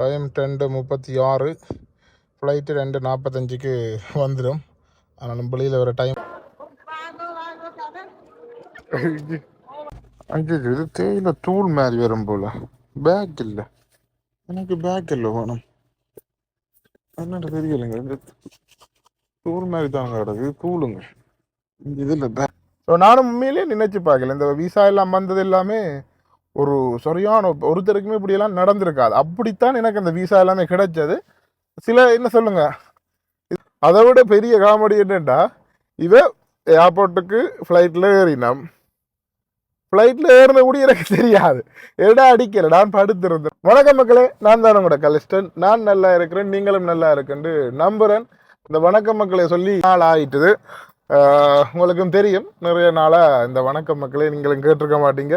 Time ரெண்டு முப்பத்தி ஆறு ஃப்ளைட்டு ரெண்டு நாற்பத்தஞ்சுக்கு வந்துடும் ஆனாலும் வெளியில் வர டைம் அஞ்சு இது தேயிலை தூள் மாதிரி வரும் போல. பேக் இல்லை. எனக்கு பேக் இல்லை வேணும். என்னட்டு தெரியலைங்க. இந்த தூள் மாதிரி தாங்க கிடக்கு. தூளுங்க. இந்த இதில் பேக் ஸோ நானும் உண்மையிலேயே நினைச்சு பார்க்கல. இந்த விசா எல்லாம் வந்தது எல்லாமே ஒரு சரியான ஒருத்தருக்குமே இப்படியெல்லாம் நடந்திருக்காது. அப்படித்தான் எனக்கு அந்த விசா எல்லாமே கிடைச்சது. சில என்ன சொல்லுங்க? அதை விட பெரிய காமெடி என்னென்னா இவ ஏர்போர்ட்டுக்கு ஃப்ளைட்டில் ஏறினான். ஃப்ளைட்டில் ஏறின கூட எனக்கு தெரியாது. எடா அடிக்கல. நான் படுத்திருந்தேன். வணக்கம் மக்களே நான் தான் உங்களோட கலிஸ்டன் நான் நல்லா இருக்கிறேன் நீங்களும் நல்லா இருக்குன்னு நம்புறேன். இந்த வணக்கம் மக்களை சொல்லி நாள் ஆயிட்டுது. ஆஹ் உங்களுக்கும் தெரியும். நிறைய நாளாக இந்த வணக்கம் மக்களை நீங்களும் கேட்டிருக்க மாட்டீங்க.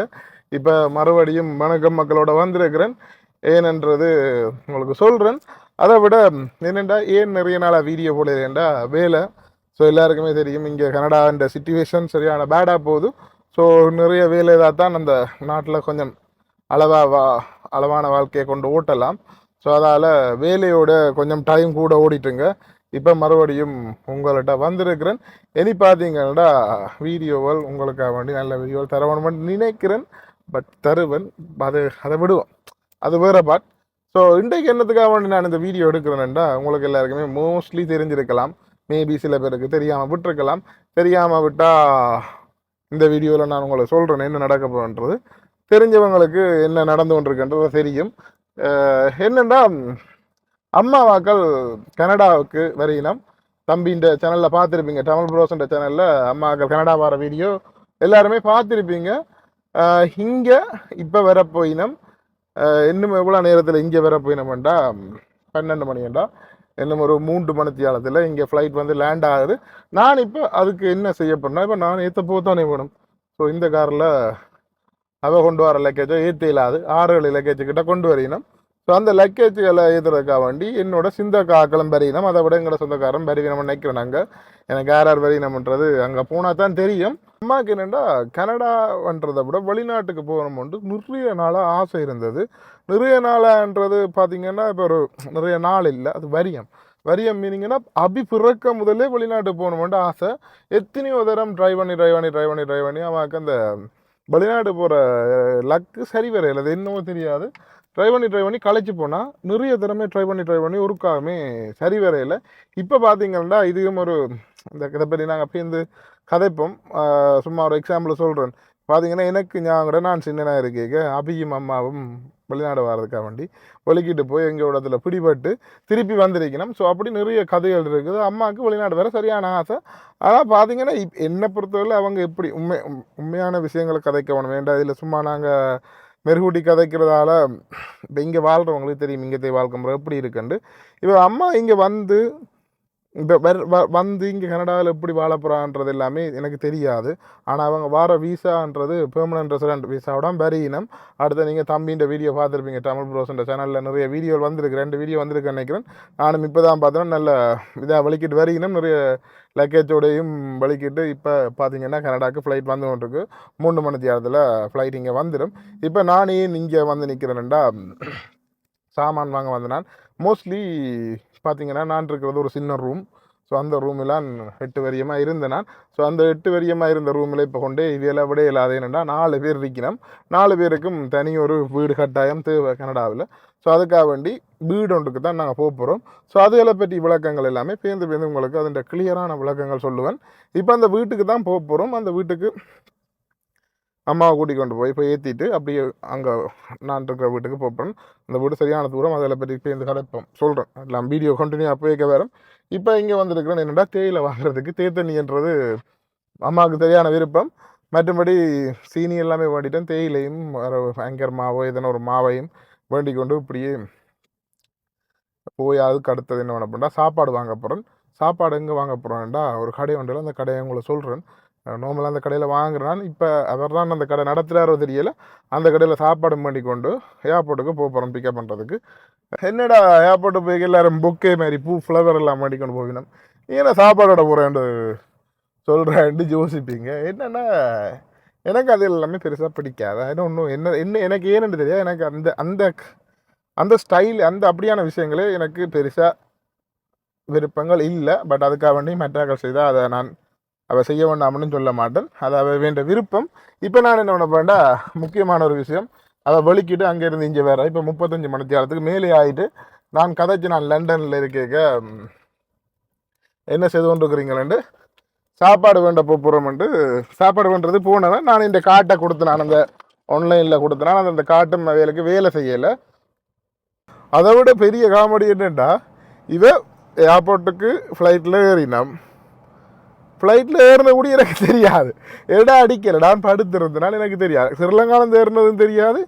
இப்போ மறுபடியும் வணக்கம் மக்களோட வந்திருக்கிறேன். ஏனென்றது உங்களுக்கு சொல்கிறேன் அதை விட என்னென்னா ஏன் நிறைய நாளாக வீடியோ போடலைண்டா வேலை. ஸோ எல்லாருக்குமே தெரியும் இங்கே கனடான்ற சுச்சுவேஷன் சரியான பேடாக போகுது. ஸோ நிறைய வேலை இதாக தான் அந்த நாட்டில் கொஞ்சம் அளவாக வா அளவான வாழ்க்கையை கொண்டு ஓட்டலாம். ஸோ அதால் வேலையோட கொஞ்சம் டைம் கூட ஓடிட்டுங்க. இப்போ மறுபடியும் உங்கள்கிட்ட வந்திருக்கிறேன். இனி பார்த்தீங்கன்னா வீடியோவால் உங்களுக்காக வேண்டி நல்ல வீடியோவில் தரவேணும்னு நினைக்கிறேன். பட் தருவன் அது அதை விடுவோம் அது வேற பார்ட் ஸோ இன்றைக்கு என்னத்துக்காக வேண்டி நான் இந்த வீடியோ எடுக்கிறேன்டா உங்களுக்கு எல்லாருக்குமே மோஸ்ட்லி தெரிஞ்சிருக்கலாம். மேபி சில பேருக்கு தெரியாமல் விட்டுருக்கலாம். தெரியாமல் விட்டால் இந்த வீடியோவில் நான் உங்களுக்கு சொல்கிறேன் என்ன நடக்க போகுன்றது. தெரிஞ்சவங்களுக்கு என்ன நடந்து கொண்டிருக்குன்றது தெரியும். என்னென்னா அம்மாவாக்கள் கனடாவுக்கு வரையினம் தம்பின்ற சேனலில் பார்த்துருப்பீங்க. தமிழ் ப்ரோஸ்ன்ற சேனலில் அம்மாக்கள் கனடா வர வீடியோ எல்லாருமே பார்த்துருப்பீங்க. இங்கே இப்போ வர போயினம். இன்னும் எவ்வளோ நேரத்தில் இங்கே வர போயினோம்டா? பன்னெண்டு மணிண்டா இன்னும் ஒரு மூன்று மணித்தியாலத்தில் இங்கே ஃப்ளைட் வந்து லேண்ட் ஆகுது. நான் இப்போ அதுக்கு என்ன செய்ய போறேன்னா இப்போ நான் ஏற்ற போத்தானே வேணும். ஸோ இந்த காரில் அவ கொண்டு வர லக்கேஜோ ஏற்ற இல்லாது ஆறு ஏழு லக்கேஜ் கிட்ட கொண்டு வரையினோம் ஸோ அந்த லக்கேஜுகளை ஏற்றுறதுக்காக வேண்டி என்னோட சிந்தக்காக்களும் பரிவினம் அதை விட எங்களோட சொந்தக்காரன் பரிவினம் நினைக்கிறேன் நாங்கள் எனக்கு யார் யார் பரிவினம்ன்றது அங்கே போனால் தான் தெரியும். அம்மாவுக்கு என்னென்னா கனடான்றதை விட வெளிநாட்டுக்கு போகணும்ன்ட்டு நிறைய நாளாக ஆசை இருந்தது. நிறைய நாளான்றது பார்த்திங்கன்னா இப்போ ஒரு நிறைய நாள் இல்லை அது வரியம். வரியம் மீனிங்கன்னா அபி பிறக்க முதலே வெளிநாட்டுக்கு போகணுமெண்டு ஆசை. எத்தனையோ தரம் ட்ரை பண்ணி ட்ரை பண்ணி ட்ரை பண்ணி ட்ரை பண்ணி அவனுக்கு அந்த வெளிநாடு போகிற லக்கு சரி வரையில. அது என்னவோ தெரியாது. ட்ரை பண்ணி ட்ரை பண்ணி களைச்சி போனால் நிறைய திறமை ட்ரை பண்ணி ட்ரை பண்ணி ஒருக்காகவே சரி வரையில் இப்போ பார்த்தீங்கன்னா இதுவும் ஒரு இந்த இதை பற்றி நாங்கள் அப்படியே இந்த கதைப்போம். சும்மா ஒரு எக்ஸாம்பிள் சொல்கிறேன் பார்த்தீங்கன்னா எனக்கு ஞாபகம் நான் சின்னனாக இருக்கேங்க. அபியும் அம்மாவும் வெளிநாடு வர்றதுக்காக வேண்டி ஒழுக்கிட்டு போய் எங்கள் இடத்துல பிடிபட்டு திருப்பி வந்திருக்கணும். ஸோ அப்படி நிறைய கதைகள் இருக்குது. அம்மாவுக்கு வெளிநாடு வர சரியான ஆசை. ஆனால் பார்த்தீங்கன்னா இப் என்னை பொறுத்தவரை அவங்க எப்படி உண்மை உண்மையான விஷயங்களை கதைக்க வேணும். வேண்டாம் இதில் சும்மா நாங்கள் மெருகூட்டி கதைக்கிறதால இப்போ இங்கே வாழ்கிறவங்களுக்கு தெரியும் இங்கே வாழ்க்கை முறை எப்படி இருக்குன்ட்டு. இப்போ அம்மா இங்கே வந்து இப்போ வந்து இங்கே கனடாவில் எப்படி வாழ போகிறான்றது எல்லாமே எனக்கு தெரியாது. ஆனால் அவங்க வார விசான்றது பெர்மனன்ட் ரெசிடென்ட் வீசாவோட பரியினம் அடுத்து நீங்கள் தம்பின்ற வீடியோ பார்த்துருப்பீங்க தமிழ் ப்ரோஸ்ன்ற சேனலில் நிறைய வீடியோ வந்திருக்கு. ரெண்டு வீடியோ வந்திருக்கு நினைக்கிறேன். நானும் இப்போ தான் பார்த்தோன்னா நல்ல இதாக வலிக்கிட்டு வரியினம் நிறைய லக்கேஜோடையும் வலிக்கிட்டு இப்போ பார்த்தீங்கன்னா கனடாக்கு ஃப்ளைட் வந்து கொண்டிருக்கு. மூணு மணி நேரத்தில் ஃப்ளைட் இங்கே வந்துடும் இப்போ நான் ஏன் இங்கே வந்து நிற்கிறேன்டா சாமான் வாங்க வந்த நான். மோஸ்ட்லி பார்த்தீங்கன்னா நான் இருக்கிறது ஒரு சின்ன ரூம் ஸோ அந்த ரூமில் எட்டு வரியமாக இருந்தேன் நான் ஸோ அந்த எட்டு வரியமாக இருந்த ரூமில் இப்போ கொண்டே இவையெல்லாம் விட இல்லாத என்னென்னா நாலு பேர் இருக்கணும். நாலு பேருக்கும் தனி ஒரு வீடு கட்டாயம் தேவை கனடாவில். ஸோ அதுக்காக வேண்டி வீடு ஒன்றுக்கு தான் நாங்கள் போக போகிறோம் ஸோ அதுகளை பற்றி விளக்கங்கள் எல்லாமே பேர்ந்து பேர்ந்து உங்களுக்கு அதோட கிளியரான விளக்கங்கள் சொல்லுவேன். இப்போ அந்த வீட்டுக்கு தான் போக போகிறோம் அந்த வீட்டுக்கு அம்மாவை கூட்டிக் கொண்டு போய் ஏற்றிட்டு அப்படியே அங்கே நான் இருக்கிற வீட்டுக்கு போகிறேன் அந்த வீடு சரியான தூரம் அதில் பற்றி பேருந்து கதைப்போம் சொல்கிறேன் எல்லாம் வீடியோ கண்டினியூ அப்போ வைக்க வேறு இப்போ இங்கே வந்திருக்கிறேன். என்னடா தேயிலை வாங்குறதுக்கு தேத்தண்ணின்றது அம்மாவுக்கு சரியான விருப்பம். மற்றபடி சீனி எல்லாமே வேண்டிட்டேன் தேயிலையும் வேறு ஆங்கர் மாவோ எதனா ஒரு மாவையும் வேண்டிக் கொண்டு இப்படியே போய் அதுக்கு அடுத்தது என்ன பண்ண போறேன்டா? சாப்பாடு வாங்க போகிறேன் சாப்பாடு எங்கே வாங்க போகிறேன்டா ஒரு கடை ஒன்றில் அந்த கடையை உங்களை சொல்கிறேன் நார்மலாக அந்த கடையில் வாங்குறான். இப்போ அவர் தான் அந்த கடை நடத்துகிறாரோ தெரியல. அந்த கடையில் சாப்பாடு பண்ணி கொண்டு ஏர்போர்ட்டுக்கு போக போகிறோம் பிக்கப் பண்ணுறதுக்கு என்னடா ஏர்போர்ட்டு போய் எல்லாரும் புக்கே மாதிரி பூ ஃப்ளவர் எல்லாம் பண்ணி கொண்டு போகணும் ஏன்னா சாப்பாடோட போகிறேன்ட்டு சொல்கிறேன்ட்டு யோசிப்பீங்க. என்னென்னா எனக்கு அது எல்லாமே பெருசாக பிடிக்காது. அது ஒன்றும் என்ன என்ன எனக்கு ஏன்னு தெரியாது. எனக்கு அந்த அந்த அந்த ஸ்டைல் அந்த அப்படியான விஷயங்களே எனக்கு பெருசாக விருப்பங்கள் இல்லை. பட் அதுக்காக வேண்டி மெட்ராக்கள் செய்தால் அதை நான் அவள் செய்ய வேண்டாம்னு சொல்ல மாட்டேன். அது அவள் வேண்ட விருப்பம். இப்போ நான் என்ன பண்ண போறேன்டா? முக்கியமான ஒரு விஷயம். அதை வெளிக்கிட்டு அங்கேருந்து இங்கே வேற. இப்போ முப்பத்தஞ்சு மணித்தியாலத்துக்கு மேலே ஆகிட்டு நான் கதைச்சு நான் லண்டனில் இருக்க என்ன செய்து கொண்டிருக்கிறீங்களேண்டு? சாப்பாடு வேண்ட போகிறோம்ட்டு சாப்பாடு வேண்டது போனவன் நான் இந்த காட்டை கொடுத்தேன் நான் அந்த ஆன்லைனில் கொடுத்தேன் அந்த அந்த காட்டும் வேலைக்கு வேலை செய்யலை. அதை விட பெரிய காமெடி என்னென்னா இவ ஏர்போர்ட்டுக்கு ஃப்ளைட்டில் ஏறினான் ஃப்ளைட்டில் ஏறின எனக்கு தெரியாது. எடா அடிக்கல. நான் படுத்திருந்தனால எனக்கு தெரியாது. ஸ்ரீலங்காவில் ஏறினதும் தெரியாது.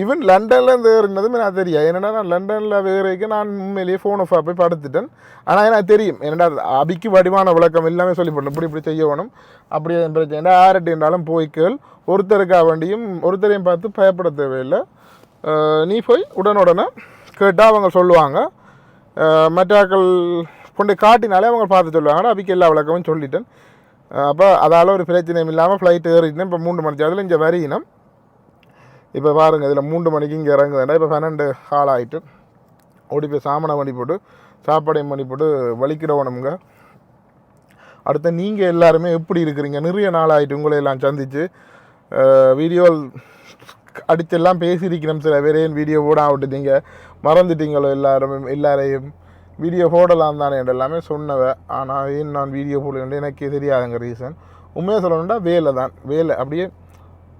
ஈவன் லண்டனில் ஏறினதும் எனக்கு தெரியாது. என்னென்னா நான் லண்டனில் வேறைக்கு நான் உண்மையிலேயே ஃபோன் ஆஃப் போய் படுத்துட்டேன். ஆனால் எனக்கு தெரியும். என்னடா அபிக்கு வடிவான விளக்கம் எல்லாமே சொல்லி போடணும் இப்படி இப்படி செய்ய வேணும். அப்படி பிரச்சனை பிரச்சனை ஆரட்டி என்றாலும் போய்க்கள் ஒருத்தருக்கா வண்டியும் ஒருத்தரையும் பார்த்து பயப்பட தேவையில்லை. நீ போய் உடனுடனே கேட்டால் அவங்க சொல்லுவாங்க. மற்றாக்கள் கொண்டு காட்டினாலே அவங்க பார்த்து சொல்லுவாங்க. அபிக்கு எல்லா விளக்கமும் சொல்லிட்டேன். அப்போ அதால் ஒரு பிரச்சனையும் இல்லாமல் ஃப்ளைட் ஏறிட்டேன். இப்போ மூன்று மணி அதில் இங்கே வரையினம் இப்போ பாருங்கள் இதில் மூன்று மணிக்கு இங்கே இறங்குதுண்டா இப்போ பன்னெண்டு ஹால் ஆகிட்டு ஓடி போய் சாமனை பண்ணி போட்டு சாப்பாடையும் பண்ணி போட்டு வலிக்கிறவனுங்க அடுத்து நீங்கள் எல்லாருமே எப்படி இருக்கிறீங்க? நிறைய நாள் ஆகிட்டு உங்களை எல்லாம் சந்தித்து வீடியோ அடிச்செல்லாம் பேசியிருக்கிறோம் சில பேரையும் வீடியோ போட விட்டுட்டீங்க. மறந்துட்டீங்களோ எல்லாரும் எல்லாரையும். வீடியோ போடலாம் தானே என்று எல்லாமே சொன்னவ. ஆனால் ஏன் நான் வீடியோ போடலன்னு எனக்கே தெரியாதுங்க ரீசன் உண்மையாக சொல்லணும்னா வேலை தான். வேலை அப்படியே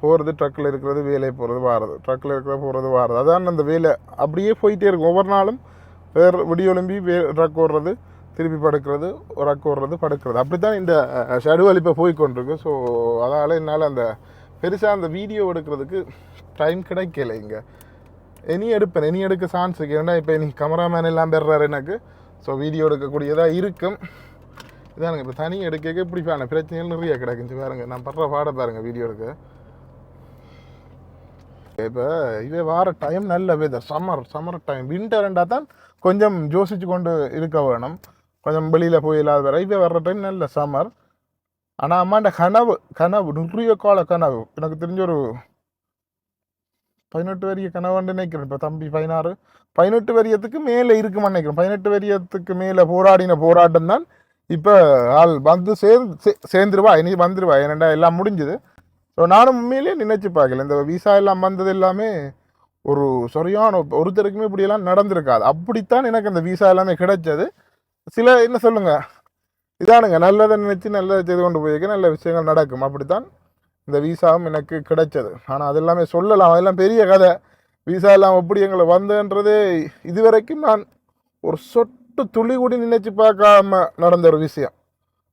போகிறது ட்ரக்கில் இருக்கிறது வேலை போகிறது வாரது. ட்ரக்கில் இருக்கிறது போகிறது வாரது. அதான் அந்த வேலை. அப்படியே போயிட்டே இருக்கும். ஒவ்வொரு நாளும் வேறு விடியொலும்பி வே ட்ரக் ஓடுறது திருப்பி படுக்கிறது ட்ரக் ஓடுறது படுக்கிறது. அப்படி தான் இந்த ஷடு இப்போ போய் கொண்டிருக்கு ஸோ அதனால் என்னால் அந்த பெருசாக அந்த வீடியோ எடுக்கிறதுக்கு டைம் கிடைக்கல இங்கே. இனி எடுப்பேன். இனி எடுக்க சான்ஸ் இருக்கு. ஏன்னா இப்போ இனி கேமராமேன் எல்லாம் பெறாரு எனக்கு. ஸோ வீடியோ எடுக்கக்கூடியதாக இருக்கும். இதானுங்க இப்போ தனி எடுக்க இப்படி பாருங்க பிரச்சனைகள் நிறைய கிடக்குச்சு பாருங்க. நான் படுற பாட பாருங்கள் வீடியோ எடுக்க. இப்போ இதே வார டைம் நல்ல வெதர் சம்மர் சம்மர் டைம் விண்டர்ண்டா தான் கொஞ்சம் யோசிச்சு கொண்டு இருக்க வேணும். கொஞ்சம் வெளியில் போய் இல்லாத வேறு. இப்போ வர்ற டைம் நல்ல சம்மர் ஆனால் அம்மாண்ட கனவு கனவு நிறைய கால கனவு. எனக்கு தெரிஞ்ச ஒரு பதினெட்டு வரிய கணவன் நினைக்கிறேன். இப்போ தம்பி பதினாறு. பதினெட்டு வரியத்துக்கு மேலே இருக்குமான்னு நினைக்கிறேன். பதினெட்டு வரியத்துக்கு மேலே போராடின போராட்டம் தான் இப்போ ஆள் வந்து சேர்ந்து சே- சேர்ந்துருவா. இனி வந்துருவா. ஏனண்டா எல்லாம் முடிஞ்சுது. ஸோ நானும் உண்மையிலேயே நினைச்சு பார்க்கல. இந்த விசா எல்லாம் வந்தது எல்லாமே ஒரு சரியான ஒருத்தருக்குமே இப்படியெல்லாம் நடந்திருக்காது. அப்படித்தான் எனக்கு அந்த விசா எல்லாமே கிடைச்சது. சில என்ன சொல்லுங்கள் இதானுங்க. நல்லதை நினைச்சு நல்லதை செய்து கொண்டு போயிருக்க. நல்ல விஷயங்கள் நடக்கும். அப்படித்தான் இந்த விசாவும் எனக்கு கிடைச்சது. ஆனால் அது எல்லாமே சொல்லலாம் அதெல்லாம் பெரிய கதை. விசா எல்லாம் எப்படி எங்களை வந்தன்றதே இதுவரைக்கும் நான் ஒரு சொட்டு துளி கூடி நினைச்சு பார்க்காம நடந்த ஒரு விஷயம்.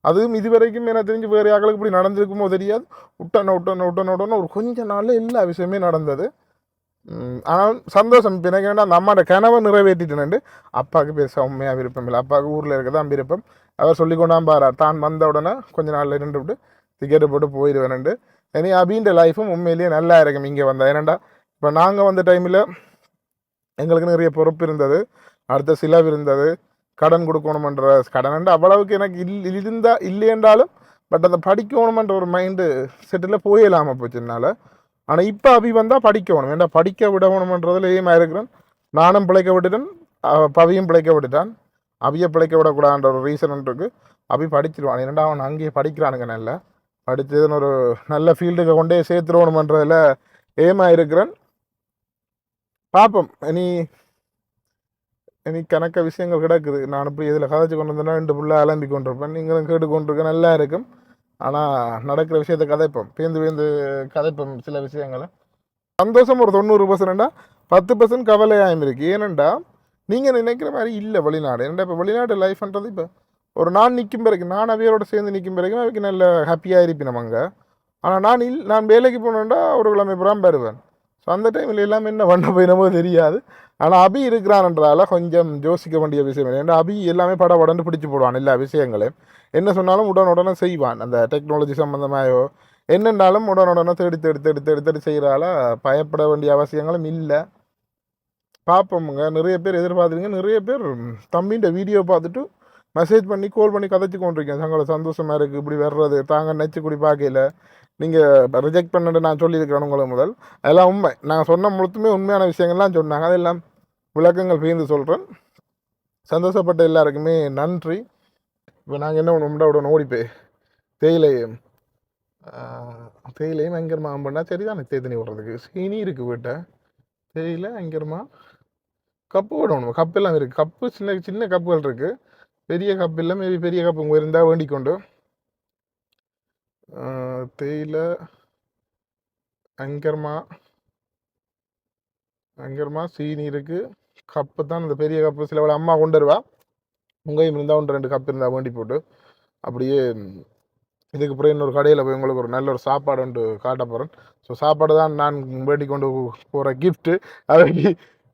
அதுவும் இதுவரைக்கும் எனக்கு தெரிஞ்சு வேறு யாக்களுக்கு இப்படி நடந்திருக்குமோ தெரியாது. உட்டன உட்டன உட்டன உடனே ஒரு கொஞ்ச நாளில் எல்லா விஷயமே நடந்தது. ஆனால் சந்தோஷம். இப்போ எனக்கு அந்த அம்மாட்ட கனவை நிறைவேற்றிட்டேன் அப்பாவுக்கு பேச உண்மையாக விருப்பம் இல்லை. அப்பாவுக்கு ஊரில் இருக்க தான் விருப்பம். அவர் சொல்லி கொண்டாம் பாரார் தான் வந்த உடனே கொஞ்ச நாளில் நின்று விட்டு டிக்கெட்டு போட்டு போயிடுவேன்ண்டு இனி அபின்ற லைஃபும் உண்மையிலேயே நல்லா இருக்கும். இங்கே வந்தால் ஏன்னாண்டா இப்போ நாங்கள் வந்த டைமில் எங்களுக்கு நிறைய பொறுப்பு இருந்தது. அடுத்த சிலவு இருந்தது. கடன் கொடுக்கணுமன்ற கடன் அவ்வளவுக்கு எனக்கு இல் இருந்தா இல்லையென்றாலும் பட் அந்த படிக்கணுமன்ற ஒரு மைண்டு செட்டில் போயிடலாமல் போச்சு என்னால். ஆனால் இப்போ அபி வந்தால் படிக்கணும். ஏன்டா? படிக்க விடணுமன்றதுல ஏமா இருக்கிறேன். நானும் பிழைக்க விட்டுட்டேன். அவ- பவியும் பிழைக்க விட்டுட்டான். அபியை பிழைக்க விடக்கூடாதுன்ற ஒரு ரீசன் இருக்குது அபி படிச்சிருவான். ஏன்னா அவன் அங்கேயே படிக்கிறானுங்க நல்ல. படித்ததுன்னு ஒரு நல்ல ஃபீல்டுக்கு கொண்டே சேர்த்துருவோணுமன்றதில் ஏமா இருக்கிறேன் பார்ப்போம் இனி இனி கணக்க விஷயங்கள் கிடக்குது. நான் இப்படி இதில் கதைச்சு கொண்டு வந்தேன்னா ரெண்டு புள்ள அலம்பி கொண்டிருப்பேன். நீங்களும் கேட்டு கொண்டிருக்க நல்லா இருக்கும். ஆனால் நடக்கிற விஷயத்த கதைப்போம். பேந்து பேந்து கதைப்போம் சில விஷயங்களை. சந்தோஷம் ஒரு தொண்ணூறு பர்சன்டா பத்து பர்சன்ட் கவலையாயும் இருக்குது ஏனண்டா நீங்கள் நினைக்கிற மாதிரி இல்லை வெளிநாடு. ஏன்டா இப்போ வெளிநாட்டு லைஃப்ன்றது இப்போ ஒரு நான் நிற்கும் பிறகு நான் அவையோட சேர்ந்து நிற்கும் பிறகு அவைக்கு நல்ல ஹாப்பியாக இருப்பேன் அங்கே. ஆனால் நான் இல் நான் வேலைக்கு போனேன்டா ஒரு கிழமை புறம் பெறுவேன் ஸோ அந்த டைமில் எல்லாமே என்ன பண்ண போயினமோ தெரியாது. ஆனால் அபி இருக்கிறான்றதால கொஞ்சம் யோசிக்க வேண்டிய விஷயம் இல்லை. ஏன்னா அபி எல்லாமே பட உடனே பிடிச்சி போடுவான் எல்லா விஷயங்களையும். என்ன சொன்னாலும் உடனுடனே உடனே செய்வான். அந்த டெக்னாலஜி சம்மந்தமாயோ என்னென்னாலும் உடனுடனே உடனே தேடி தேடி தேடி தேடி தேடி செய்கிறால பயப்பட வேண்டிய அவசியங்களும் இல்லை. பார்ப்போமுங்க நிறைய பேர் எதிர்பார்த்துருங்க நிறைய பேர் தம்பின்ற வீடியோ பார்த்துட்டு மெசேஜ் பண்ணி கால் பண்ணி கதைச்சு கொண்டிருக்கேன் தங்களை சந்தோஷமாக இருக்குது இப்படி வர்றது தாங்க நச்சு குடி பார்க்கல நீங்கள் ரிஜெக்ட் பண்ணுன்னு நான் சொல்லியிருக்கிறேன் உங்களுக்கு முதல். அதெல்லாம் உண்மை. நான் சொன்ன முழுத்துமே உண்மையான விஷயங்கள்லாம் சொன்னாங்க. அதெல்லாம் விளக்கங்கள் பேர்ந்து சொல்கிறேன் சந்தோஷப்பட்ட எல்லாருக்குமே நன்றி. இப்போ நாங்கள் என்ன பண்ணுவோம்டா உடனே ஓடிப்போய். தேயிலையும் தேயிலையும் பயங்கரமா பண்ணா சரிதான்? தேத்தனி விடுறதுக்கு. சீனி இருக்குது வீட்டை தேயிலை பயங்கரமா. கப்பு விடணும் கப்பு எல்லாம் இருக்குது கப்பு சின்ன சின்ன கப்புகள் இருக்குது பெரிய கப்பு இல்லை மேபி பெரிய கப்பு உங்கள் இருந்தால் வேண்டிக்கொண்டு தேயிலை அங்கர்மா அங்கர்மா சீனி இருக்குது கப்பு தான் இந்த பெரிய கப்பு சில அம்மா கொண்டு வருவா. உங்கையும் இருந்தால் ஒன்று ரெண்டு கப் இருந்தால் வேண்டி போட்டு. அப்படியே இதுக்கு அப்புறம் இன்னொரு கடையில் போய் உங்களுக்கு ஒரு நல்ல ஒரு சாப்பாடு ஒன்று காட்ட போகிறேன் ஸோ சாப்பாடு தான் நான் வேண்டி கொண்டு போகிற கிஃப்ட்டு அதை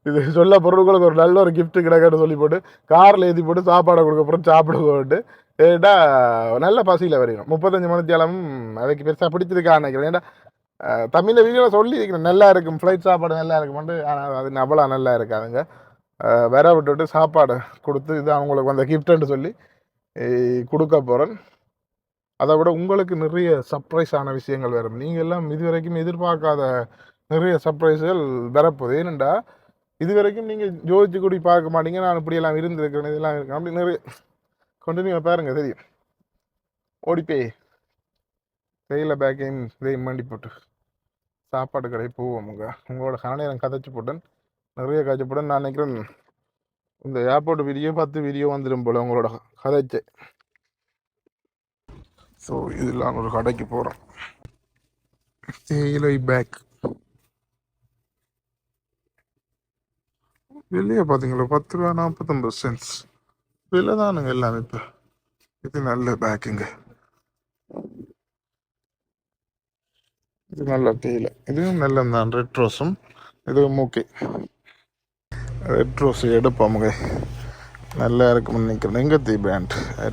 இது சொல்ல பொருட்களுக்கு ஒரு நல்ல ஒரு கிஃப்ட் கிடைக்கன்னு சொல்லி போட்டு காரில் ஏற்றி போட்டு சாப்பாடை கொடுக்க போகிறோம் சாப்பிட போட்டு ஏட்டா நல்ல பசியில் வரையணும் முப்பத்தஞ்சு மணித்தியாலமும் அதுக்கு பெருசாக பிடிச்சிருக்கா நினைக்கிறேன். ஏன்னா தமிழில் வீடியோவில் சொல்லி இருக்கிறேன் நல்லா இருக்கும் ஃப்ளைட் சாப்பாடு நல்லா இருக்குமெண்டு ஆனால் அது நபலாக நல்லா இருக்காதுங்க. அஹ், வர விட்டுட்டு சாப்பாடு கொடுத்து இது அவங்களுக்கு அந்த கிஃப்ட்டுன்னு சொல்லி கொடுக்க போகிறேன் அதை விட உங்களுக்கு நிறைய சர்ப்ரைஸ் ஆன விஷயங்கள் வரும். நீங்கள் எல்லாம் இதுவரைக்கும் எதிர்பார்க்காத நிறைய சர்ப்ரைஸ்கள் வரப்போகுது. இது வரைக்கும் நீங்கள் ஜோதிச்சு கூடி பார்க்க மாட்டீங்க. நான் இப்படியெல்லாம் இருந்திருக்கிறேன் இதெல்லாம் இருக்கேன் அப்படி நிறைய கண்டினியூ பாருங்க தெரியும். ஓடிப்பே. தேயிலை பேக்கையும் இதையும் மண்டி போட்டு. சாப்பாடு கடை போவோம் உங்கள் உங்களோட கனநேரம் கதைச்சு போட்டேன். நிறைய காய்ச்சி போட்டேன். நான் நினைக்கிறேன் இந்த ஏர்போர்ட் வீடியோ பத்து வீடியோ வந்துடும் போல உங்களோட கதைச்சு. ஸோ இதெல்லாம் ஒரு கடைக்கு போகிறோம் தேயிலை பேக் வெளியே பார்த்தீங்களா பத்து ரூபா நாற்பத்தொம்பது சென்ட்ஸ் விலை தானுங்க எல்லாமே இப்போ. இது நல்ல பேக்குங்க இது நல்ல தேயிலை இதுவும் நல்ல தான். ரெட் ரோஸும் இதுவும் ஓகே ரெட் ரோஸ் எடுப்போமுங்க நல்லா இருக்கும்னு நினைக்கிறேன். எங்கே தீ பிராண்ட் ஐ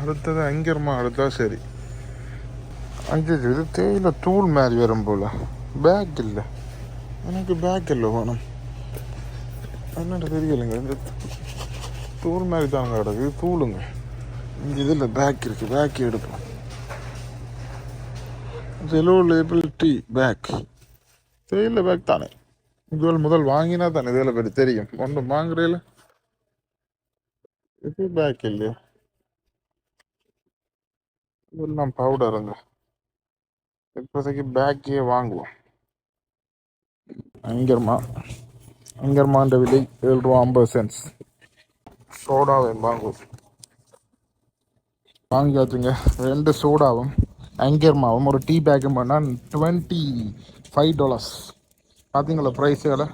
அடுத்தது அங்கிருமா அடுத்தா சரி. அஞ்சு இது தேயிலை தூள் மாதிரி வரும் போல். பேக் இல்லை. எனக்கு பேக் இல்லை வேணும். என்னட்டு தெரியலைங்க. இந்த தூள் மாதிரி தாங்க கிடக்கு. தூளுங்க. இங்கே இதில் பேக் இருக்குது பேக் எடுப்போம் ஜெலோ லேபிள் டீ பேக் தேயிலை பேக் தானே. இதுவள் முதல் வாங்கினா தானே. இதில் பற்றி தெரியும். ஒன்று வாங்குறேல. இது பேக் இல்லையா? இதெல்லாம் பவுடருங்க இப்போதைக்கு பேக்கே வாங்குவோம். அங்கர்மா அங்கர்மான்ற விலை ஏழு ரூபா ஐம்பது சென்ட்ஸ் சோடாவை வாங்குவோம் வாங்கியாச்சுங்க. ரெண்டு சோடாவும் அங்கர்மாவும் ஒரு டீ பேக்கும் பண்ணால் டுவெண்ட்டி ஃபைவ் டாலர்ஸ் பார்த்தீங்களா ப்ரைஸுகளை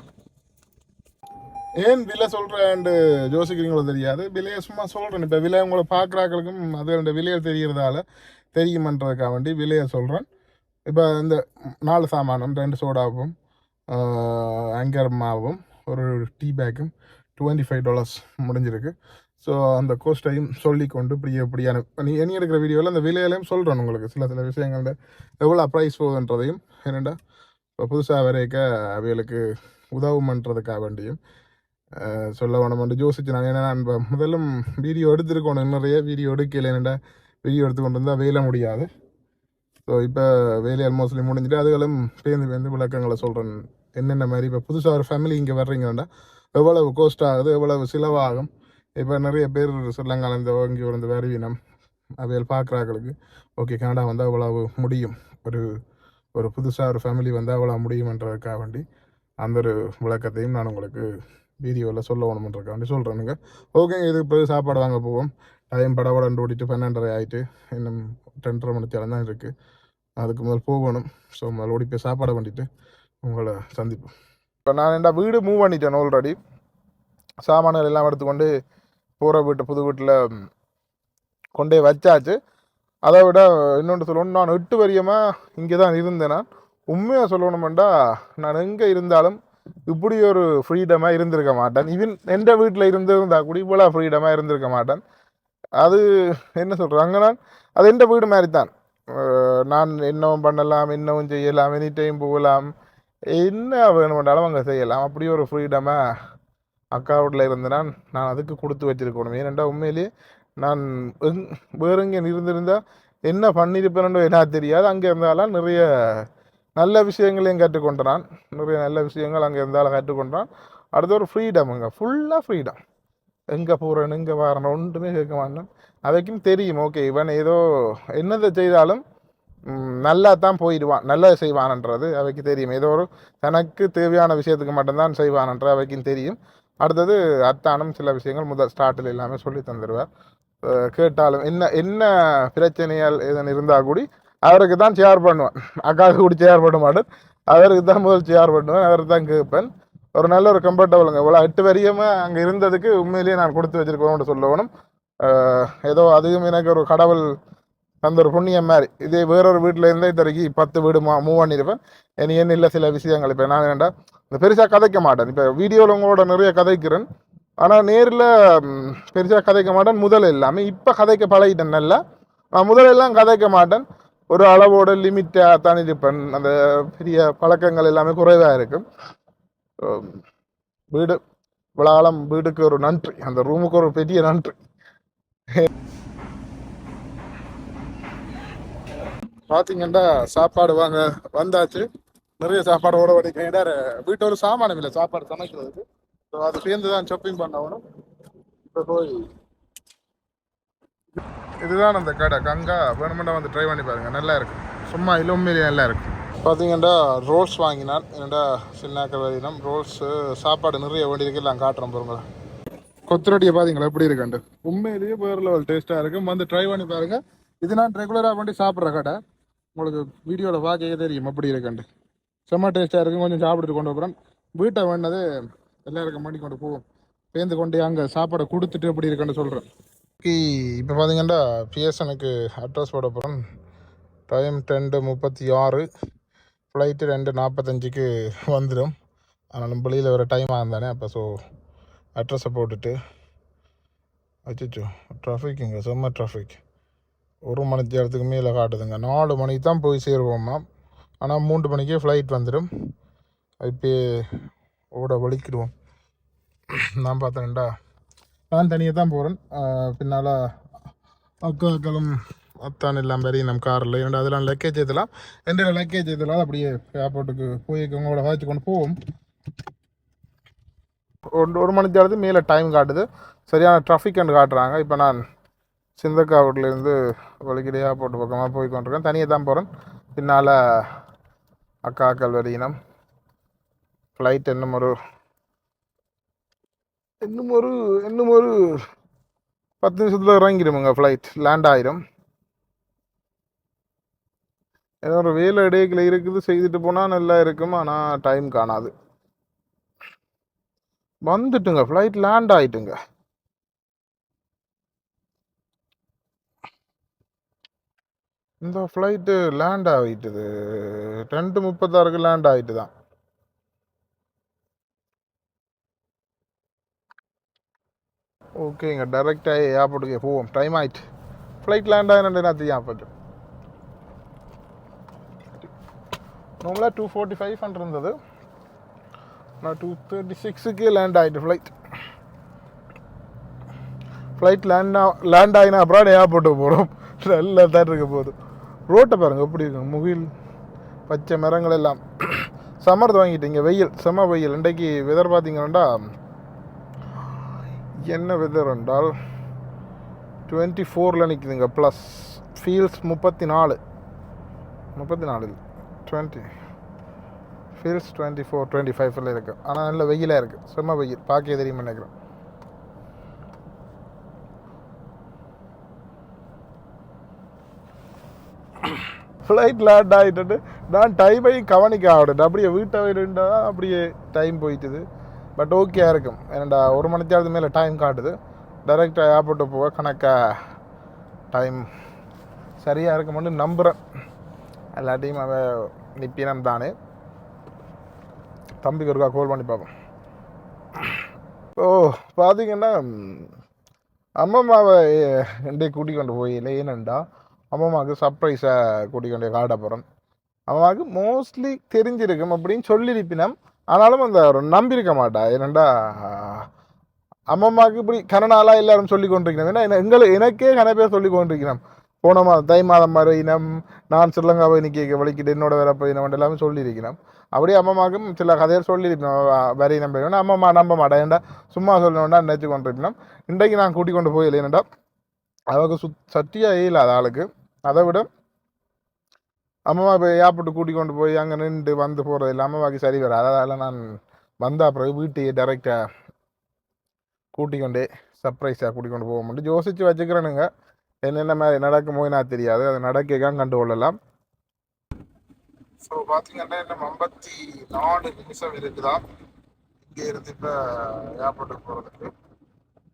ஏன் விலை சொல்கிறேன்ட்டு யோசிக்கிறீங்களோ தெரியாது. விலையை சும்மா சொல்கிறேன் இப்போ விலை உங்களை பார்க்குறாக்களுக்கும் அது ரெண்டு விலையை தெரியறதால தெரியுமன்றதுக்காக வேண்டி விலையை சொல்கிறேன் இப்போ இந்த நாலு சாமானும் ரெண்டு சோடாவும் ஆங்கர் மாவும். ஒரு டீ பேக்கும் டுவெண்ட்டி ஃபைவ் டாலர்ஸ் முடிஞ்சிருக்கு. ஸோ அந்த கோஸ்ட்டையும் சொல்லி கொண்டு இப்படி எப்படியான நீ இனி எடுக்கிற வீடியோவில் அந்த விலையிலையும் சொல்கிறேன் உங்களுக்கு. சில சில விஷயங்கள்ட எவ்வளோ ப்ரைஸ் போகுதுன்றதையும் என்னென்னா இப்போ புதுசாக வரைக்க அவைகளுக்கு உதவுமன்றதுக்காக வேண்டியும் சொல்ல வேணுமென்று யோசிச்சு நான் ஏன்னா நான் முதலும் வீடியோ எடுத்துருக்கணும். நிறைய வீடியோ எடுக்கல. என்னடா வீடியோ எடுத்து கொண்டு வந்தால் வேலை முடியாது. ஸோ இப்போ வேலை ஆல்மோஸ்ட்லி முடிஞ்சுட்டு அதுகளும் பேர்ந்து பேர்ந்து விளக்கங்களை சொல்கிறேன் என்னென்ன மாதிரி? இப்போ புதுசாக ஒரு ஃபேமிலி இங்கே வர்றீங்கன்னா எவ்வளவு கோஸ்ட் ஆகுது? எவ்வளவு செலவாகும்? இப்போ நிறைய பேர் சொல்லாங்க இந்த இங்கே இருந்த வருவினம் அவையில் பார்க்குறாங்களுக்கு ஓகே கனடா வந்தால் அவ்வளவு முடியும். ஒரு ஒரு புதுசாக ஒரு ஃபேமிலி வந்தால் அவ்வளோ முடியுமன்றதுக்காக வேண்டி அந்த ஒரு விளக்கத்தையும் நான் உங்களுக்கு வீடியோவில் சொல்ல வேணுமன்றதுக்காக வேண்டி சொல்கிறேனுங்க ஓகேங்க இதுக்கு பிறகு சாப்பாடு வாங்க போவோம். டைம் படபடன்னு ஓடிட்டு பன்னெண்டரை ஆயிட்டு இன்னும் ரெண்டரை மணி தேரம் தான் இருக்குது அதுக்கு முதல் போகணும். ஸோ முதல் ஓடி போய் சாப்பாடை பண்ணிட்டு உங்களை சந்திப்போம். இப்போ நான் என்ன வீடு மூவ் பண்ணிட்டேன் ஆல்ரெடி சாமான்கள் எல்லாம் எடுத்துக்கொண்டு போகிற வீட்டு புது வீட்டில் கொண்டே வச்சாச்சு. அதை விட இன்னொன்று சொல்லணும் நான் எட்டு வரியமாக இங்கே தான் இருந்தேன் நான். உண்மையாக சொல்லணுமெண்டா நான் எங்கே இருந்தாலும் இப்படி ஒரு ஃப்ரீடமாக இருந்திருக்க மாட்டேன். ஈவன் எந்த வீட்டில் இருந்திருந்தா கூட இவ்வளோ ஃப்ரீடமாக இருந்திருக்க மாட்டேன். அது என்ன சொல்கிறாங்க நான் அது எந்த வீடு மாதிரி தான் நான் என்னவும் பண்ணலாம் என்னவும் செய்யலாம் எனி டைம் போகலாம். என்ன வேணுமென்றாலும் அங்கே செய்யலாம். அப்படி ஒரு ஃப்ரீடமாக அக்கா வீட்டில் இருந்தேன்னா நான் அதுக்கு கொடுத்து வச்சிருக்கணும். ஏனெண்டா உண்மையிலேயே நான் எங் வேறுங்கே இருந்திருந்தால் என்ன பண்ணியிருப்பேன்னு என்ன தெரியாது. அங்கே இருந்தாலும் நிறைய நல்ல விஷயங்களையும் கற்றுக்கொண்டான். நிறைய நல்ல விஷயங்கள் அங்கே இருந்தாலும் கற்றுக்கொண்டான். அடுத்த ஒரு ஃப்ரீடம் அங்கே ஃபுல்லாக ஃப்ரீடம் எங்கே போகிறேன் இங்கே வரணும் ஒன்றுமே கேட்க மாட்டேன். அவைக்கும் தெரியும். ஓகே இவன் ஏதோ என்னதை செய்தாலும் நல்லா தான் போயிடுவான் நல்லது செய்வான்ன்றது அவைக்கு தெரியும். ஏதோ ஒரு தனக்கு தேவையான விஷயத்துக்கு மட்டும்தான் செய்வான்ன்ற அவைக்கும் தெரியும். அடுத்தது அத்தானும் சில விஷயங்கள் முதல் ஸ்டார்டில் எல்லாமே சொல்லி தந்துடுவார். கேட்டாலும் என்ன என்ன பிரச்சனைகள் எதன் இருந்தால் கூடி அவருக்கு தான் ஷேர் பண்ணுவேன். அக்காவுக்கு கூட ஷேர் பண்ண மாட்டேன். அவருக்கு தான் முதல் ஷேர் பண்ணுவேன் அவருக்கு தான் கேட்பேன். ஒரு நல்ல ஒரு கம்ஃபர்டபுளுங்க இவ்வளோ எட்டு வரையுமே அங்கே இருந்ததுக்கு உண்மையிலேயே நான் கொடுத்து வச்சிருக்கோம்னு சொல்லணும். ஏதோ அதுவும் எனக்கு ஒரு கடவுள் அந்த ஒரு புண்ணியம் மாதிரி. இதே வேறொரு வீட்டில் இருந்தே இது பத்து வீடு மா மூவ் பண்ணியிருப்பேன் இனி என்ன இல்லை சில விஷயங்கள். இப்போ நான் என்னடா இந்த பெருசாக கதைக்க மாட்டேன். இப்போ வீடியோவில் உங்களோட நிறைய கதைக்கிறேன். ஆனால் நேரில் பெருசாக கதைக்க மாட்டேன். முதல் எல்லாமே இப்போ கதைக்க பழகிட்டேன் நல்லா. நான் முதலெல்லாம் கதைக்க மாட்டேன். ஒரு அளவோட லிமிட்டாக தான் இருப்பேன். அந்த பெரிய பழக்கங்கள் எல்லாமே குறைவாக இருக்கும். வீடு விழாலம் வீடுக்கு ஒரு நன்றி. அந்த ரூமுக்கு ஒரு பெரிய நன்றி. பார்த்தீங்கன்னா சாப்பாடு வாங்க வந்தாச்சு. நிறைய சாப்பாடு ஓட வடிக்கிற வீட்டு ஒரு சாமானம் இல்லை சாப்பாடு சமைக்கிறதுக்கு. ஸோ அது சேர்ந்து தான் ஷாப்பிங் பண்ணவனும் இப்போ போய் இதுதான் அந்த கடை. கங்கா வேணுமெண்டா வந்து ட்ரை பண்ணி பாருங்க. நல்லா இருக்கு. சும்மா இல்லை நல்லா இருக்கு. பார்த்தீங்கன்னா ரோல்ஸ் வாங்கினான். என்னடா சின்ன வேதினம் ரோல்ஸு சாப்பாடு நிறைய வேண்டியிருக்கு நான் காட்டுறேன் பாருங்க. கொத்துரடியை பார்த்தீங்களா எப்படி இருக்காண்டு உண்மையிலேயே வேறு லெவல் டேஸ்ட்டாக இருக்கும் வந்து ட்ரை பண்ணி பாருங்கள் இது நான் ரெகுலராக பண்ணி சாப்பிட்ற கடை. உங்களுக்கு வீடியோவில் பார்க்கவே தெரியும் எப்படி இருக்காண்டு செம்ம டேஸ்ட்டாக இருக்கும் கொஞ்சம் சாப்பிட்டுட்டு கொண்டு போகிறேன் வீட்டை வேணது எல்லாருக்கும் பண்ணி கொண்டு போவோம் பேந்து கொண்டு அங்கே சாப்பாடை கொடுத்துட்டு எப்படி இருக்கான்னு சொல்கிறேன் இப்போ பார்த்தீங்கன்னா பிஎஸ்எனுக்கு அட்ரஸ் போட போகிறேன் டைம் டென்டு முப்பத்தி ஆறு. ஃப்ளைட்டு ரெண்டு நாற்பத்தஞ்சுக்கு வந்துடும் ஆனாலும் வெளியில் வர டைம் ஆகுந்தானே அப்போ ஸோ அட்ரஸை போட்டுட்டு அச்சோ ட்ராஃபிக்குங்க இங்கே செம்ம ட்ராஃபிக் ஒரு மணி நேரத்துக்கு மேலே காட்டுதுங்க. நாலு மணிக்கு தான் போய் சேருவோம்மா ஆனால் மூன்று மணிக்கே ஃப்ளைட் வந்துடும் இப்போ ஓட வலிக்கிடுவோம். நான் பார்த்தேன்டா. நான் தனியாக தான் போகிறேன் பின்னால் அக்காக்களும் அத்தான் எல்லாம் பெரிய நம்ம காரில். இரண்டு அதெல்லாம் லக்கேஜ் இதெல்லாம் ரெண்டு லக்கேஜ் இதெல்லாம் அப்படியே ஏர்போர்ட்டுக்கு போய் உங்களோட வாய்ச்சி கொண்டு போவோம். ஒரு ஒரு மணி நேரத்துக்கு மேலே டைம் காட்டுது. சரியான டிராஃபிக் காட்டுறாங்க. இப்போ நான் சிந்தக்காவூர்லேருந்து வலிக்கிட ஏர்போர்ட் பக்கமாக போய் கொண்டிருக்கேன். தனியாக தான் போகிறேன். பின்னால் அக்காக்கள் இனம். ஃப்ளைட் இன்னும் ஒரு இன்னும் ஒரு இன்னும் ஒரு பத்து நிமிஷத்தில் இறங்கிடுமுங்க ஃப்ளைட் லேண்ட் ஆயிடும் ஏதோ ஒரு வேலை இடையில இருக்குது செய்துட்டு போனால் நல்லா இருக்கும் ஆனால் டைம் காணாது. வந்துட்டுங்க ஃப்ளைட் லேண்ட் ஆயிட்டுங்க. இந்த ஃப்ளைட்டு லேண்ட் ஆகிட்டுது ரெண்டு முப்பத்தாறுக்கு லேண்ட் ஆகிட்டு தான் ஓகேங்க டைரெக்டாக ஏர்போர்ட்டுக்கு போவோம். டைம் ஆயிட்டு. ஃப்ளைட் லேண்ட் ஆகினா நான் தெரியும்? நார்மலாக டூ ஃபோர்ட்டி ஃபைவ் ஹண்ட்ரட் இருந்தது நான் டூ தேர்ட்டி சிக்ஸுக்கே லேண்ட் ஆகிட்டு ஃப்ளைட் ஃப்ளைட் லேண்ட் லேண்ட் ஆகினா அப்புறம் ஏர்போர்ட்டு போகிறோம் நல்லா தான் இருக்க போகுது. ரோட்டை பாருங்கள் எப்படி இருக்கும் முகில் பச்சை மரங்கள் எல்லாம் சம்மர் வாங்கிட்டீங்க வெயில் செம வெயில். இன்றைக்கு வெதர் பார்த்தீங்கன்னா என்ன வெதர் என்றால் டுவெண்ட்டி ஃபோரில் நிற்குதுங்க ப்ளஸ் ஃபீல்ஸ் முப்பத்தி நாலு. முப்பத்தி நாலு டுவெண்ட்டி ஃபீல்ஸ் டுவெண்ட்டி ஃபோர் டுவெண்ட்டி ஃபைவ்ல இருக்குது ஆனால் நல்ல வெயிலாக இருக்குது செம்ம வெயில். பார்க்க தெரியுமா நினைக்கிறேன். ஃப்ளைட் லேண்ட் ஆகிட்டு நான் டைமையும் கவனிக்க ஆகிடுது அப்படியே வீட்டை விட்டுட்டா அப்படியே டைம் போயிட்டுது. பட் ஓகே இருக்கும். ஏன்னா ஒரு மணி மேலே டைம் காட்டுது. டைரெக்டாக ஏர்போர்ட்டு போக கணக்காக டைம் சரியாக இருக்கும்னு நம்புகிறேன் எல்லாத்தையும் அவன் நிப்பினம் தானே. தம்பிக்கு ஒருக்கா கோல் பண்ணி பார்ப்போம். ஓ பார்த்தீங்கன்னா அம்மம்மாவை ரெண்டே கூட்டிக் கொண்டு போய் ஏனண்டா அம்மாவுக்கு சர்ப்ரைஸாக கூட்டிக் கொண்டு காட்ட போகிறோம் அம்மாவுக்கு மோஸ்ட்லி தெரிஞ்சிருக்கும் அப்படின்னு சொல்லியிருப்பினம் ஆனாலும் அந்த நம்பியிருக்க மாட்டா. ஏனண்டா அம்மம்மாவுக்கு இப்படி கனநாளாக எல்லாரும் சொல்லி கொண்டிருக்கணும் ஏன்னா எங்களை எனக்கே கன பேர் சொல்லி கொண்டிருக்கிறோம். போன மாதம் தை மாதம் வரையினம் நான் ஸ்ரீலங்காவை நிற்க வலிக்கிட்டு என்னோட வேற போயினவன் எல்லாமே சொல்லியிருக்கணும் அப்படியே அம்மாவுக்கும் சில கதையை சொல்லியிருப்போம் வரி நம்ப அம்மா நம்ப மாட்டேன்டா சும்மா சொல்லணும்டா நினைச்சு கொண்டிருப்பினோம் இன்றைக்கு நான் கூட்டிக் கொண்டு போய் இல்லைன்னா அவருக்கு சுத் சத்தியாக அது ஆளுக்கு. அதை விட அம்மாவை இப்போ ஏர்போர்ட்டு கூட்டிக் கொண்டு போய் அங்கே நின்று வந்து போகிறது இல்லை அம்மாவுக்கு சரி வராது. அதனால் நான் வந்த அப்புறம் வீட்டையே டைரெக்டாக கூட்டிக்கொண்டே சர்ப்ரைஸாக கூட்டிக் கொண்டு போக முடியும் யோசித்து வச்சுக்கிறேனுங்க. என்னென்ன மாதிரி நடக்குமோ நான் தெரியாது. அது நடக்கலாம் கண்டுகொள்ளலாம் ஸோ பார்த்தீங்கன்னா இன்னும் ஐம்பத்தி நாலு நிமிஷம் இருக்குதா இங்கே இருந்து இப்போ ஏர்போர்ட்டுக்கு போகிறதுக்கு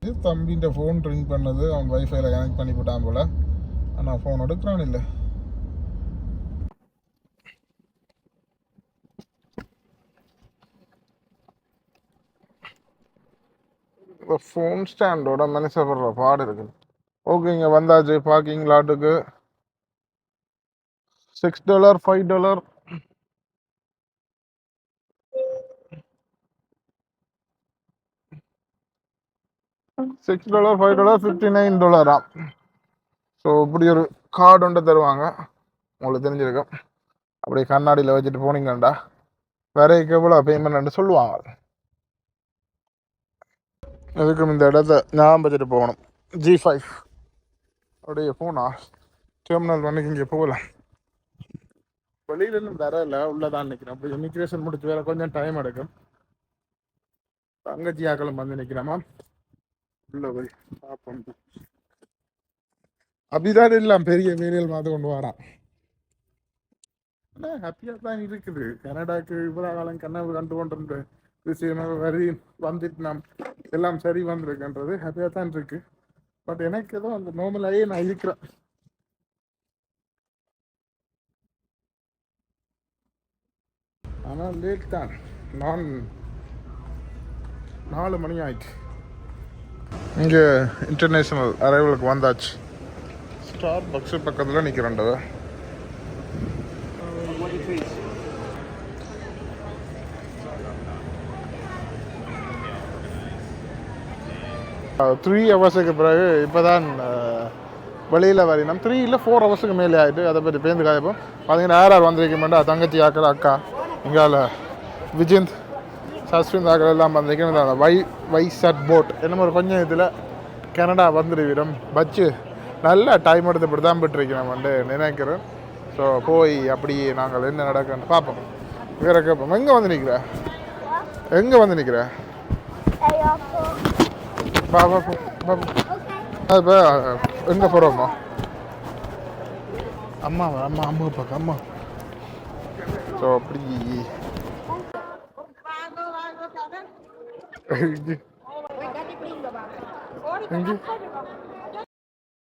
இது தம்பின்ற ஃபோன் ரிங் பண்ணது. அவன் வைஃபைல கனெக்ட் பண்ணி போட்டான் போல. ஆனால் ஃபோன் எடுக்கிறான் இல்லை. ஃபோன் ஸ்டாண்டோட மனுஷப்படுற பாடு இருக்கு. ஓகேங்க வந்தாச்சு parking லாட்டுக்கு six dollar five dollar six dollar five dollar fifty nine டாலரா so இப்படி ஒரு கார்டு ஒன்று தருவாங்க. உங்களுக்கு தெரிஞ்சிருக்கும். அப்படியே கண்ணாடியில் வச்சுட்டு போனீங்கண்டா. வரைக்கு எவ்வளோ பேமெண்ட் சொல்லுவாங்க. அதுக்கும் இந்த இடத்த ஞாபகம் வச்சுட்டு போகணும். ஜி ஃபைவ் அப்படியே போனா டெர்மினல் வந்து இங்கே போகலாம் வெளியில இருந்து தரல உள்ளதான் நிற்கிறேன் அப்படி இமிக்ரேஷன் முடிச்சு வேற கொஞ்சம் டைம் எடுக்கும். தங்கச்சி ஆக்களும் வந்து நிற்கிறேமா உள்ள போய் பார்ப்போம் அப்படிதான் இல்லாம் பெரிய வேரியல் மாதிரி கொண்டு வரான் ஹாப்பியாக தான் இருக்குது. கனடாக்கு இவ்வளோ காலம் கனவு கண்டு கொண்டு விஷயம் வரி வந்துட்டு நாம் எல்லாம் சரி வந்திருக்குன்றது ஹாப்பியாக தான் இருக்கு. பட் எனக்கு ஏதோ அந்த நார்மலாகவே நான் இருக்கிறேன் ஆனால் லேட் தான். நான் நாலு மணி ஆயிடுச்சு இங்கே இன்டர்நேஷ்னல் அரைவலுக்கு வந்தாச்சு. ஸ்டார் பக்ஸு பக்கத்தில் நிற்கிறேன்டா த்ரீ ஹவர்ஸுக்கு பிறகு இப்போ தான் வெளியில் வரையினோம் த்ரீ இல்லை ஃபோர் ஹவர்ஸுக்கு மேலே ஆகிட்டு அதை பற்றி பேருந்து காயப்போம் பார்த்தீங்கன்னா யார் யார் வந்திருக்கமாட்டா தங்கச்சி ஆக்கிற அக்கா இங்கால விஜயந்த் சஸ்விந்த் ஆக்கிற எல்லாம் வந்திருக்கேன் வை வை சட் போட் என்னமோ ஒரு கொஞ்சம் இதில் கனடா வந்துருவிடும் பச்சு நல்ல டைம் எடுத்து இப்படி தான் விட்டுருக்கிறோம் வந்து நினைக்கிறேன் ஸோ போய் அப்படி நாங்கள் என்ன நடக்குன்னு பார்ப்போம். வேற கேட்போம். எங்கே வந்து நிற்கிற எங்கே வந்து நிற்கிற வா வா போ, வா போ. அது இப்போ எங்கே போகிறோம்மா அம்மா அம்மா அம்மா பார்க்க அம்மா ஸோ அப்படி எங்கே